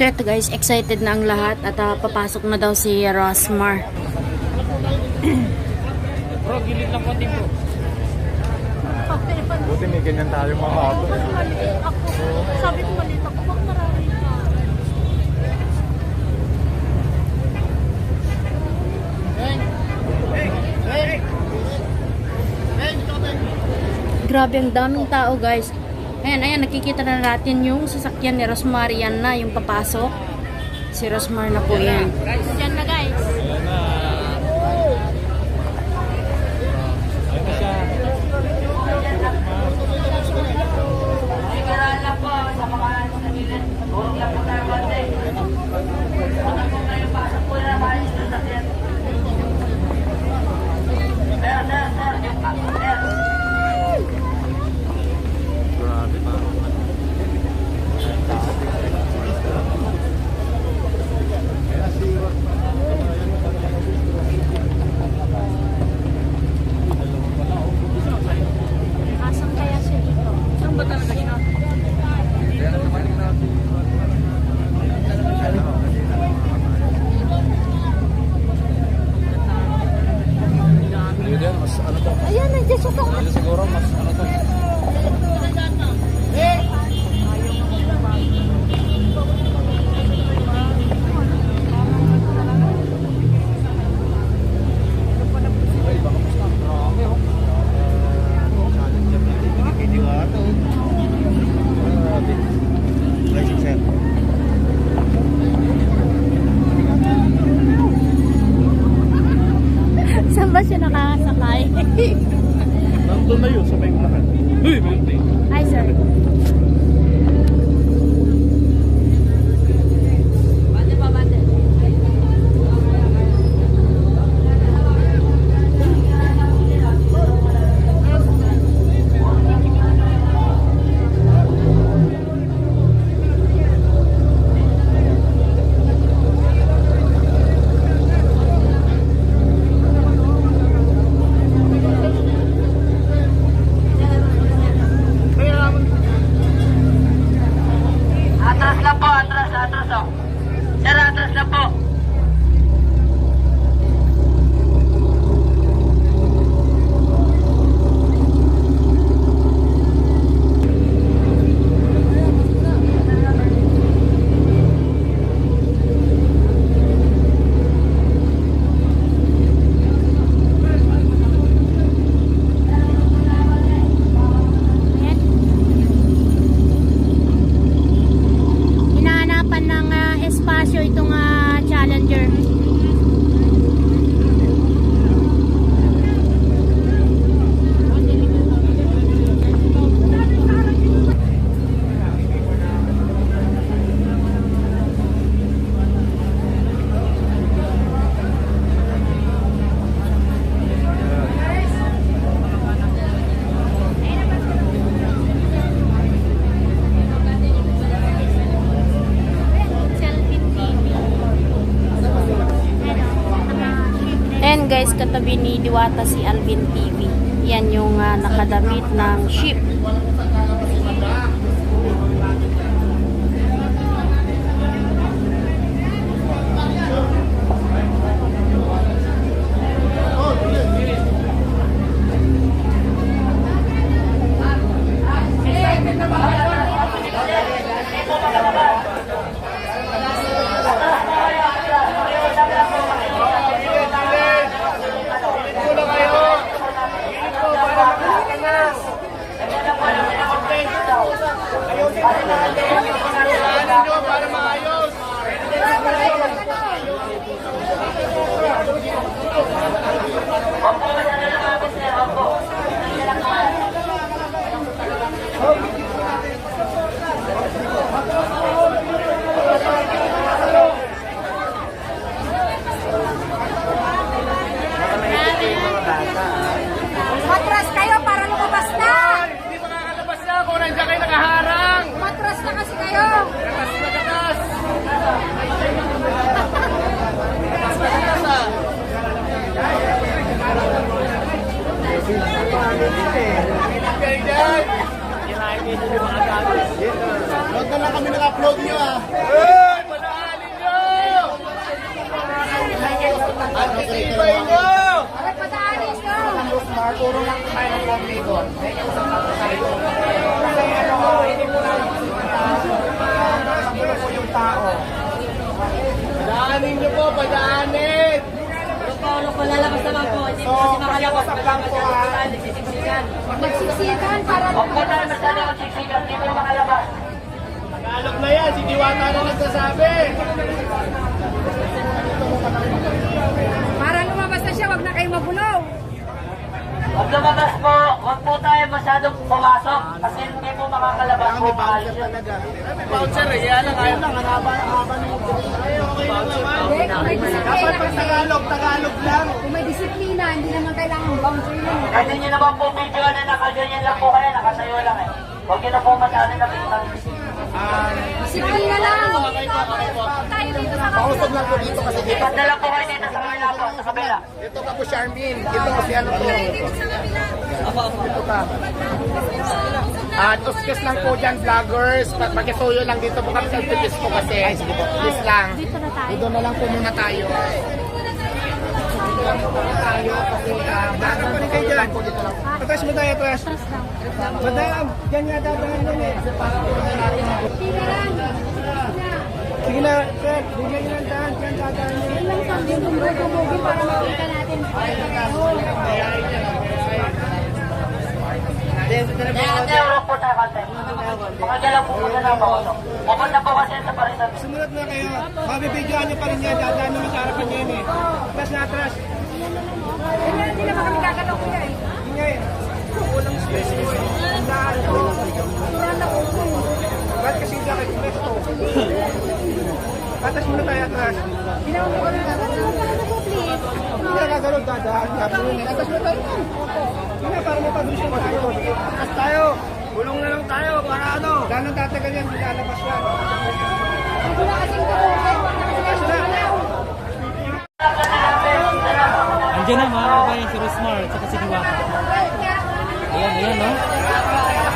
So ito guys, excited na ang lahat at ah, papasok na daw si Rosmar. Bro, gilid lang konti bro. Buti may ganyan tayo mga hapon. Sabi ko maliit ako, bak marami ka. Grabe ang daming tao guys. Ayan, ayan, nakikita na natin yung sasakyan ni Rosmar. Yan na, yung papasok. Si Rosmar na po yan. Diyan na guys. Ayun na siya. Grabe pa. Asan kaya siya dito? Saan ba talaga siya? Hindi yan, mas ano to. Ayan, nandiyan siya sa Ano siguro, mas ano to. Ay, baka mas na. Grabe, oh. Challenge yan. Kinikidiwata, oh. Grabe. Rising set. Saan ba siya nakakasakay? Nandun na yun, sa may unahan. Uy, Ay, sir. Katabi ni Diwata si Alvin TV. Yan yung ah, nakadamit ng ship. Oh. Pakiusap lang po ha. Magsiksikan para Huwag po tayo masyado magsiksikan. Hindi po makalabas. Tagalog na yan, si Diwata na nagsasabi. para lumabas na siya, wag na kayo mabulaw. Huwag lumabas po. Huwag po tayo masyadong pumasok. Kasi hindi po makakalabas po. Maalis yun. Bouncer eh, yan lang, ayaw lang, haba, haba na yung Dapat pag Tagalog, Tagalog lang. Kung may disiplina, hindi naman kailangan bouncer yun. Kasi nyo naman po video na nakaganyan lang po kayo. Nakatayo lang eh. Huwag nyo na po masyado nakita. Disiplina lang. Tayo dito sa Pausog lang po dito kasi dito. Ipadala po kayo dito sa kabila po. Sa kabila. Dito ka po, Charmin. Dito si ano to. Dito ka. At uskis lang po dyan, vloggers. Magkisuyo lang dito po kami sa tipis po kasi. Please lang. Dito na tayo. Dito na lang po muna tayo. Dito lang po muna tayo kasi uh, vlogger po kayo lang po dito lang. Atas mo tayo, atas. Madam, yan nga dadaan nun eh. Sige na, sir. Bigyan nyo ng daan. Yan dadaan nyo. Yun lang sabi yung bugi para makita natin. Hindi, hindi. Urong po tayo konti. Makagalaw po muna na ako. Pupunta po kasi sa parisan. Sumunod na kayo. Mabibigyan nyo pa rin yan. Dadaan naman sa harapan yun eh. Atras na atras. Hindi naman kami gagalaw ko eh. Hindi eh. Walang space mo eh. Daan ko. Ba't kasi hindi ako express to? Atas muna tayo atras. Kami gagalaw. Please. Hindi na gagalaw dadaan. Mo na. Atas muna tayo. Hindi na, para mapadusin mo tayo. Atas tayo. Gulong na lang tayo para ano. Nang tatagal yan, lalabas yan. Hindi na kasing. Andiyan na mga kabayan si Rosmar at saka si Diwata. Ayan, ayan, no?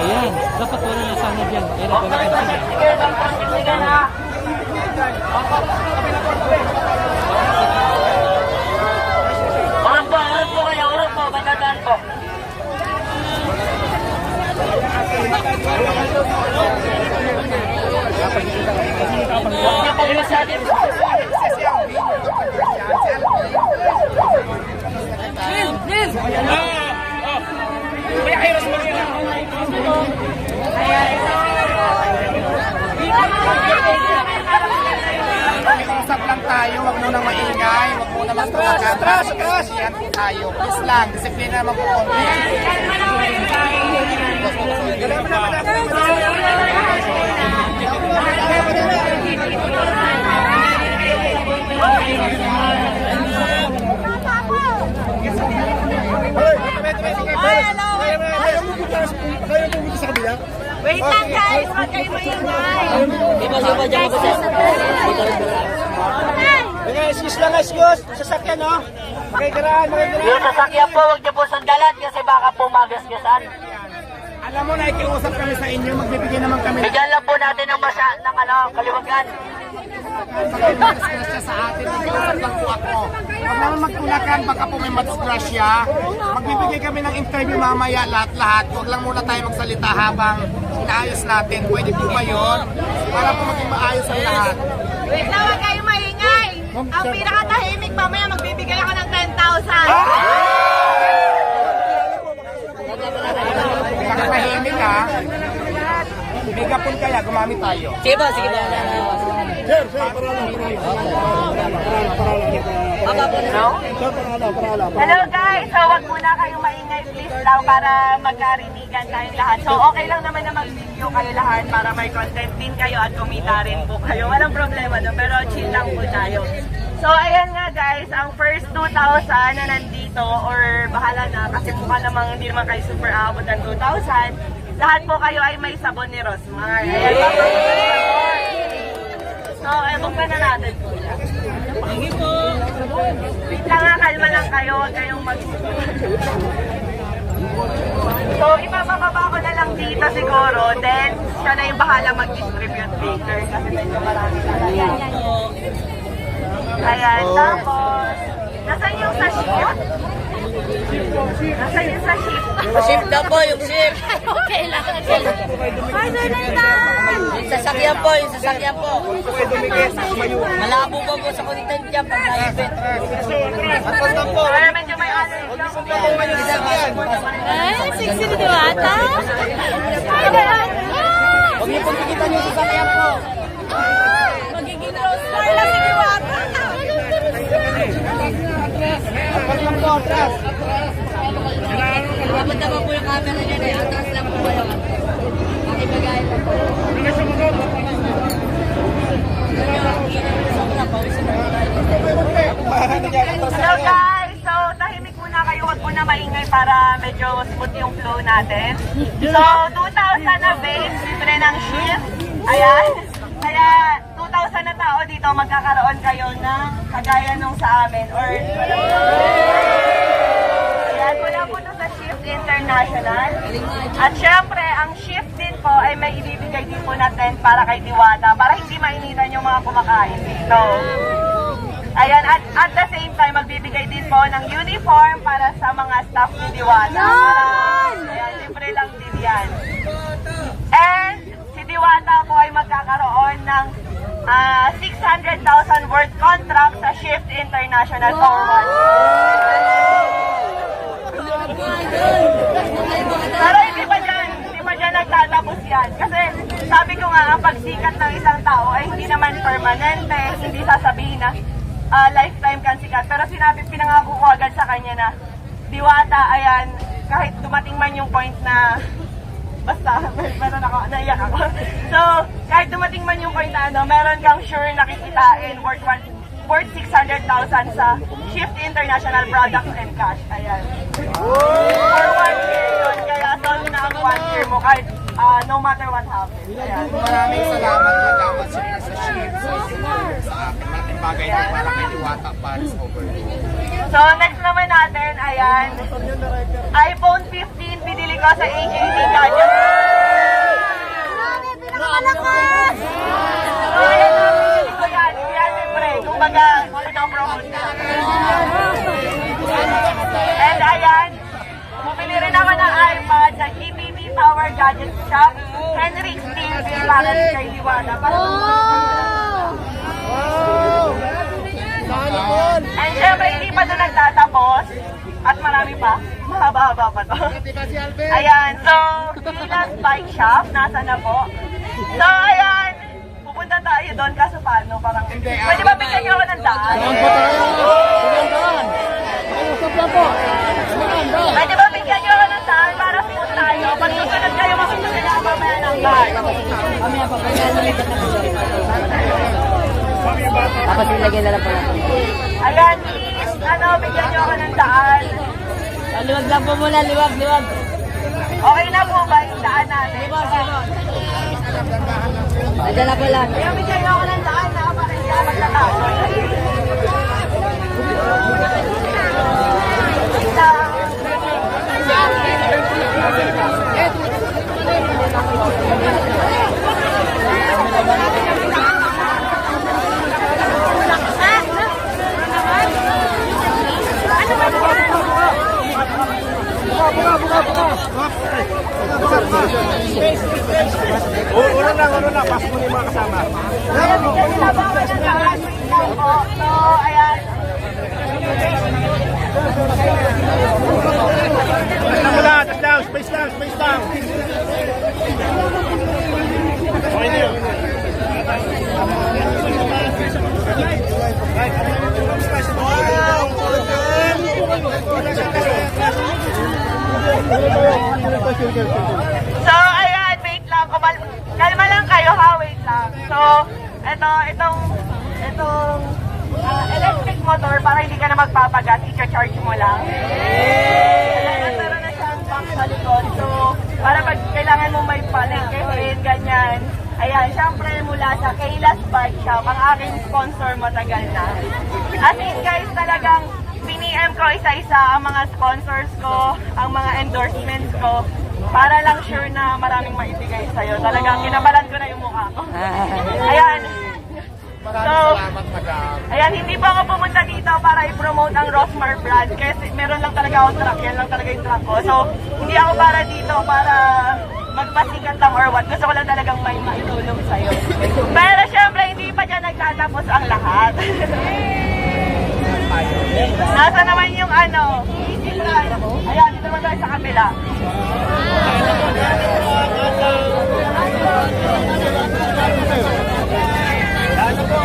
Ayan. Dapat wala na sana dyan. Ayan, wala kayo na sila. magsiksikan. Huwag magsiksikan ha. Urong po, urong po kayo. Urong po. May dadaan po. Huwag niyo po masyadong Usap lang tayo, wag mo nang maingay, wag mo nang magtulagan. Atras, atras! Yan po tayo. Please lang, disiplina naman po konti. Kaya mo punta kaya mo punta sa kabila? Wait lang guys, huwag kayo maingay. Mga excuse lang, excuse. Sasakyan, no? Makikaraan, makikaraan. Yung sasakyan po, huwag niyo po sandalan kasi baka po magasgasan. Alam mo, nakikiusap kami sa inyo, magbibigay naman kami Bigyan lang po natin ng masya, ng ano, kaliwagan. Disgrasya sa atin. Nakikiusap lang po ako. Huwag naman magtulakan, baka po may madisgrasya. Magbibigay kami ng interview mamaya, lahat-lahat. Huwag lang muna tayo magsalita habang inaayos natin. Pwede po ba yun? Para po maging maayos ang lahat. Wait lang, huwag kayo maingay. Ang pinakatahimik mamaya, magbibigay ako ng 10,000. Nakakahimik ha. Megapon kaya, gumamit tayo. Sige po, sige po. Sir, sir, para lang, para lang. Para lang, para lang. Sir, para lang, para lang. Hello guys! So muna kayong maingay please lang para magkarinigan tayong lahat. So okay lang naman na mag-video kayo lahat para may content din kayo at kumita rin po kayo. Walang problema doon pero chill lang po tayo. So ayan nga guys, ang first 2,000 na nandito or bahala na kasi mukha namang hindi naman kayo super aabot ng 2,000. Lahat po kayo ay may sabon ni Rosmar. Ayan, sabon. So, ewan ka na natin po siya. Wait lang nga, kalma lang kayo. Huwag kayong mag... So, ipapababa ko na lang dito siguro. Then, siya na yung bahala mag-distribute later. Kasi medyo marami talaga. Ayan, tapos... Nasaan yung sa ship? Nasaan yung sa ship? Shift na po, yung shift. Okay lang, okay lang. Jonathan! Yung sasakyan po, yung sasakyan po. Malabo pa po sa content dyan pag naipit. Para medyo may ano yung Ay, sexy ni Diwata. Ay, Diwata! Huwag niyo pong tikitan yung sasakyan po. Magiging rose star lang si Diwata. Dapat naman po yung camera dyan eh. Atras lang po kayo. Makibagay lang po. Hello guys! So, tahimik muna kayo. Huwag muna maingay para medyo smooth yung flow natin. So, 2,000 na base, libre ng shift. Ayan. Kaya, 2,000 na tao dito, magkakaroon kayo ng kagaya nung sa amin. Or, ayan, mula po International. At syempre, ang shift din po ay may ibibigay din po na tent para kay Diwata para hindi mainitan yung mga kumakain dito. Ayan, at at the same time, magbibigay din po ng uniform para sa mga staff ni Diwata. Para, ayan, libre lang din yan. And si Diwata po ay magkakaroon ng ah, 600,000 worth contract sa Shift International for one Pero hindi pa dyan, hindi pa dyan nagtatapos yan. Kasi sabi ko nga, ang pagsikat ng isang tao ay hindi naman permanente, hindi sasabihin na ah, lifetime kang sikat. Pero sinabi, pinangako ko agad sa kanya na, diwata, ayan, kahit dumating man yung point na basta, meron ako, naiyak ako. So, kahit dumating man yung point na ano, meron kang sure nakikitain worth, worth 600,000 sa Shift International Products and Cash. Ayan. For one year yun, kaya solve na ang one year mo kahit ah, no matter what happens. Ayan. Maraming salamat Madam siyempre sa shift. Sa sa akin. Malaking bagay na para kay Diwata Paris. So, next naman natin, ayan, iPhone 15 binili ko sa AJT Gadget. Pinakamalakas! So, ayan na, binili ko yan. Kaya siyempre, kumbaga, pinapromote na. And ayan, bumili rin ako ng iPad sa GPB Power Gadget Shop. Henrik Steve para kay Liwana. Para And syempre, hindi pa ito nagtatapos. At marami pa. Mahaba-haba pa to. Ayan, so, Lilas Bike Shop, nasa na po. So, ayan, pupunta tayo doon kaso paano, parang, ah, pwede ba bigyan niyo ako ng daan? Pwede ba bigyan niyo ako ng daan para smooth tayo? Pag susunod kayo, masusunod Tapos ilagay na lang pala. Ayan, ano, bigyan niyo ako ng daan. Liwag lang po muna, liwag, liwag. Okay na po ba yung daan natin? Nandiyan na po lang. Bigyan niyo ako ng daan na para hindi ako magtatapos. Wait lang. Ulo na, ulo na. Pass mo na yung mga kasama. Kaya bigyan nila ba ako ng daan? Wait lang po. So, ayan. So, ayan, wait lang. Kumal kalma lang kayo ha, wait lang. So, ito, itong, itong ah, electric motor para hindi ka na magpapagas, i-charge mo lang. Ayan, meron na siyang box sa likod. So, para pag kailangan mo may palengkehin, ganyan. Ayan, syempre mula sa Kayla's Bike Shop, ang aking sponsor matagal na. As in guys, talagang piniem ko isa-isa ang mga sponsors ko, ang mga endorsements ko, para lang sure na maraming maibigay sa'yo. Talagang kinabalan ko na yung mukha ko. Ayan. Maraming So. Ayan, hindi pa ako pumunta dito para i-promote ang Rosmar brand kasi meron lang talaga ako truck, yan lang talaga yung truck ko. So, hindi ako para dito para magpasikat lang or what. Gusto ko lang talagang may maitulong sa'yo. Pero syempre, hindi pa dyan nagtatapos ang lahat. Nasa naman yung ano. Ayan, dito naman tayo sa kabila. Ano po?